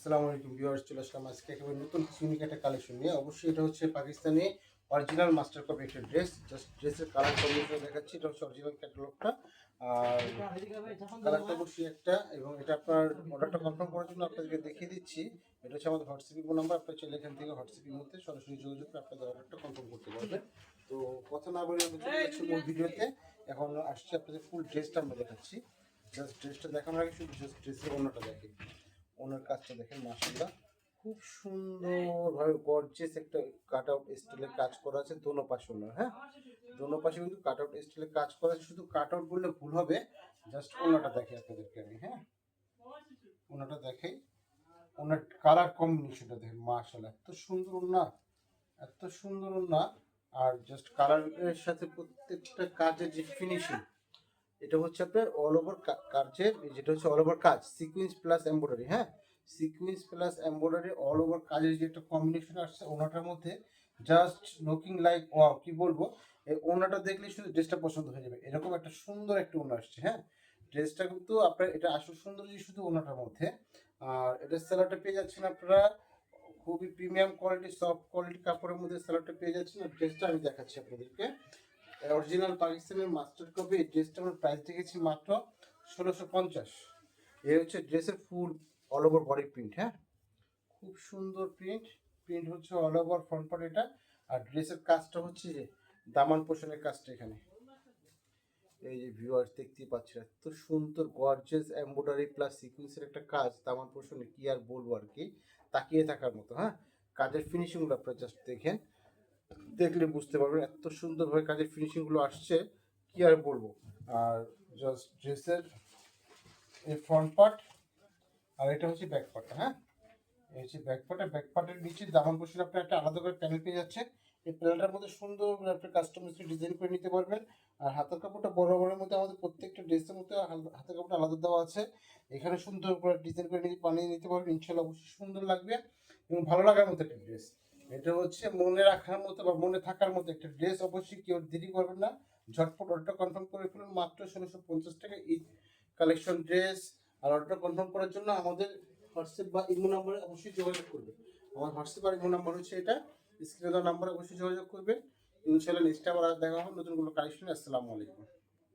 আসসালামু আলাইকুম ভিউয়ার্স, চলে আসলাম আজকে একেবারে নতুন কিছু ইউনিক একটা কালেকশন নিয়ে। অবশ্যই এটা হচ্ছে পাকিস্তানি অরিজিনাল মাস্টার কপি একটা ড্রেস জাস্ট ড্রেসের কালার কম্বিনেশন দেখাচ্ছি, এটা হচ্ছে অরিজিনাল ক্যাটালগটা আর কালারটা অবশ্যই একটা, এবং এটা আপনার অর্ডারটা কনফার্ম করার জন্য আপনাদেরকে দেখিয়ে দিচ্ছি। এটা হচ্ছে আমাদের হোয়াটসঅ্যাপ নাম্বার আপনার চাইলে এখান থেকে হোয়াটসঅ্যাপের মধ্যে সরাসরি যোগাযোগ করে আপনাদের অর্ডারটা কনফার্ম করতে পারবেন। তো কথা না বলে আমি চলে যাচ্ছি মূল ভিডিওতে। এখন আসছে আপনাদের ফুল ড্রেসটা আমরা দেখাচ্ছি। জাস্ট ড্রেসটা দেখানোর আগে শুধু জাস্ট ড্রেসের অন্যটা দেখি ওনার কাজটা দেখেন মাসাল্লাহ খুব সুন্দরভাবে গর্জেস একটা কাট আউট স্টাইলের কাজ করা আছে দোনো পাশে ওনার হ্যাঁ? দোনো পাশে কিন্তু কাট আউট স্টাইলের কাজ করা আছে। শুধু কাট আউট বললে ভুল হবে জাস্ট ওনাটা দেখে আপনাদেরকে আমি হ্যাঁ? ওনাটা দেখাই। ওনার কালার কম্বিনেশনটা দেখেন মাশাল্লাহ এত সুন্দর না এত সুন্দর না আর জাস্ট কালারের সাথে প্রত্যেকটা কাজের যে ফিনিশিং এটা হচ্ছে আপনার অল ওভার কাজের যেটা হচ্ছে অল ওভার কাজ সিকুয়েন্স প্লাস এমব্রয়ডারি হ্যাঁ? Sequence plus embroidery all over কাজের যে একটা কম্বিনেশন আসছে ওনাটার মধ্যে জাস্ট লুকিং লাইক ওয়াও কি বলব? এই ওনাটা দেখলে শুধু ড্রেসটা পছন্দ হয়ে যাবে। এরকম একটা সুন্দর একটা ওনা আসছে হ্যাঁ? ড্রেসটা কিন্তু আপনার, এটা আসল সৌন্দর্য শুধু ওনাটার মধ্যে। আর এটা স্যালাডটা পেয়ে যাচ্ছেন আপনারা, খুবই প্রিমিয়াম কোয়ালিটি সফট কোয়ালিটি কাপড়ের মধ্যে স্যালাডটা পেয়ে যাচ্ছেন। আর ড্রেসটা আমি দেখাচ্ছি আপনাদেরকে। অরিজিনাল পাকিস্তানের মাস্টার কপি এই ড্রেসটা আমরা প্রাইস দেখেছি মাত্র ষোলোশো পঞ্চাশ। এই হচ্ছে ড্রেসের full all over body print হ্যাঁ? খুব সুন্দর প্রিন্ট প্রিন্ট হচ্ছে অল ওভার ফ্রন্ট পার্ট এটা। আর ড্রেসের কাজটা হচ্ছে যে দামান পোষণের কাজটা এখানে। এই যে ভিউয়ার্স দেখতেই পাচ্ছেন, এত সুন্দর গর্জেস এমব্রয়ডারি প্লাস সিকুয়েন্সের একটা কাজ দামান পোষণে কি আর বলব আর কি? তাকিয়ে থাকার মতো হ্যাঁ? কাজের ফিনিশিংগুলো আপনারা জাস্ট দেখেন। দেখলে বুঝতে পারবেন এত সুন্দরভাবে কাজের ফিনিশিংগুলো আসছে, কি আর বলব? আর জাস্ট ড্রেসের এই ফ্রন্ট পার্ট আর এটা হচ্ছে ব্যাক পার্টটা হ্যাঁ? এই হচ্ছে ব্যাক পার্ট ব্যাক পার্টের নিচে দামান পোষণ আপনি একটা আলাদা করে প্যানেল পেয়ে যাচ্ছে এই প্যানেলটার মধ্যে সুন্দর করে আপনি কাস্টমাইজ ডিজাইন করে নিতে পারবেন। আর হাতের কাপড়টা বড় বড়ের মধ্যে আমাদের প্রত্যেকটা ড্রেসের মধ্যে হাতের কাপড়টা আলাদা দেওয়া আছে। এখানে সুন্দর করে ডিজাইন করে নিতে, বানিয়ে নিতে পারবেন। ইনশাল্লাহ অবশ্যই সুন্দর লাগবে এবং ভালো লাগার মতো একটা ড্রেস এটা হচ্ছে মনে রাখার মতো বা মনে থাকার মতো একটা ড্রেস। অবশ্যই কেউ দেরি করবেন না। ঝটপট অর্ডারটা কনফার্ম করে ফেলুন। মাত্র ষোলোশো পঞ্চাশ টাকা ঈদ কালেকশন ড্রেস আর অর্ডারটা কনফার্ম করার জন্য আমাদের হোয়াটসঅ্যাপ বা ইমো নাম্বারে অবশ্যই যোগাযোগ করবেন। আমার হোয়াটসঅ্যাপ আর ইমো নাম্বার হচ্ছে এটা। স্ক্রিনে দেওয়া নাম্বারে অবশ্যই যোগাযোগ করবেন। ইনশাল্লাহ নেক্সট আবার দেখা হবে নতুন কোনো কালেকশন আসসালামু আলাইকুম।